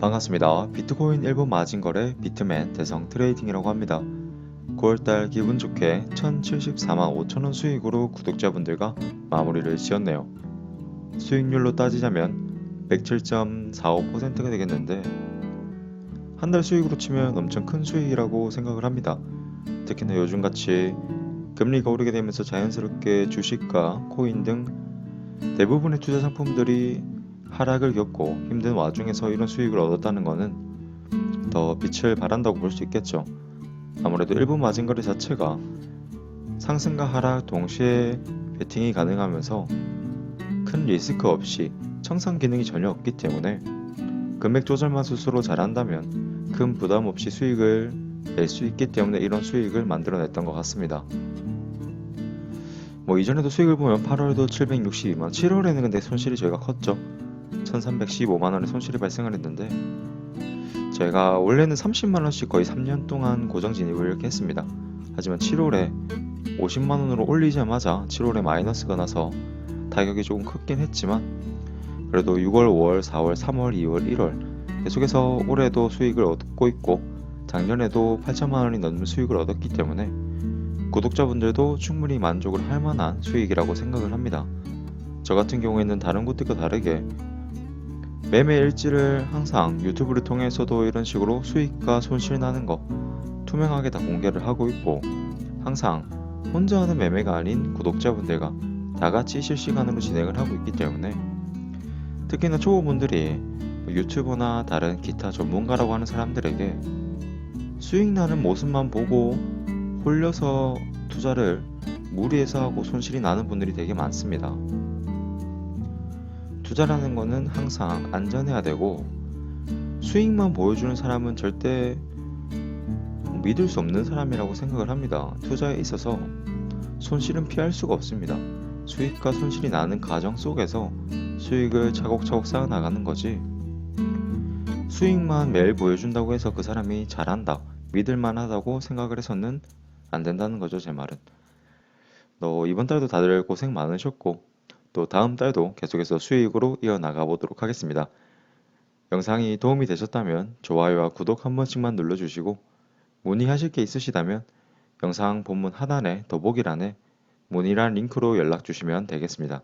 반갑습니다. 비트코인 일본 마진 거래 비트맨 대성 트레이딩이라고 합니다. 9월달 기분 좋게 1074만 5천원 수익으로 구독자분들과 마무리를 지었네요. 수익률로 따지자면 107.45%가 되겠는데 한 달 수익으로 치면 엄청 큰 수익이라고 생각을 합니다. 특히나 요즘같이 금리가 오르게 되면서 자연스럽게 주식과 코인 등 대부분의 투자 상품들이 하락을 겪고 힘든 와중에서 이런 수익을 얻었다는 것은 더 빛을 발한다고 볼 수 있겠죠. 아무래도 일부 마진거래 자체가 상승과 하락 동시에 베팅이 가능하면서 큰 리스크 없이 청산 기능이 전혀 없기 때문에 금액 조절만 스스로 잘한다면 큰 부담 없이 수익을 낼 수 있기 때문에 이런 수익을 만들어냈던 것 같습니다. 뭐 이전에도 수익을 보면 8월도 762만, 7월에는 근데 손실이 저희가 컸죠. 1315만 원의 손실이 발생을 했는데 제가 원래는 30만 원씩 거의 3년 동안 고정 진입을 이렇게 했습니다. 하지만 7월에 50만 원으로 올리자마자 7월에 마이너스가 나서 타격이 조금 크긴 했지만 그래도 6월, 5월, 4월, 3월, 2월, 1월 계속해서 올해도 수익을 얻고 있고 작년에도 8천만 원이 넘는 수익을 얻었기 때문에 구독자분들도 충분히 만족을 할 만한 수익이라고 생각을 합니다. 저 같은 경우에는 다른 곳들과 다르게 매매 일지를 항상 유튜브를 통해서도 이런 식으로 수익과 손실 나는 거 투명하게 다 공개를 하고 있고 항상 혼자 하는 매매가 아닌 구독자분들과 다 같이 실시간으로 진행을 하고 있기 때문에 특히나 초보분들이 유튜버나 다른 기타 전문가라고 하는 사람들에게 수익 나는 모습만 보고 홀려서 투자를 무리해서 하고 손실이 나는 분들이 되게 많습니다. 투자라는 거는 항상 안전해야 되고 수익만 보여주는 사람은 절대 믿을 수 없는 사람이라고 생각을 합니다. 투자에 있어서 손실은 피할 수가 없습니다. 수익과 손실이 나는 과정 속에서 수익을 차곡차곡 쌓아 나가는 거지. 수익만 매일 보여준다고 해서 그 사람이 잘한다, 믿을만 하다고 생각을 해서는 안 된다는 거죠, 제 말은. 너 이번 달도 다들 고생 많으셨고 또 다음 달도 계속해서 수익으로 이어나가 보도록 하겠습니다. 영상이 도움이 되셨다면 좋아요와 구독 한 번씩만 눌러주시고 문의하실 게 있으시다면 영상 본문 하단의 더보기란에 문의란 링크로 연락 주시면 되겠습니다.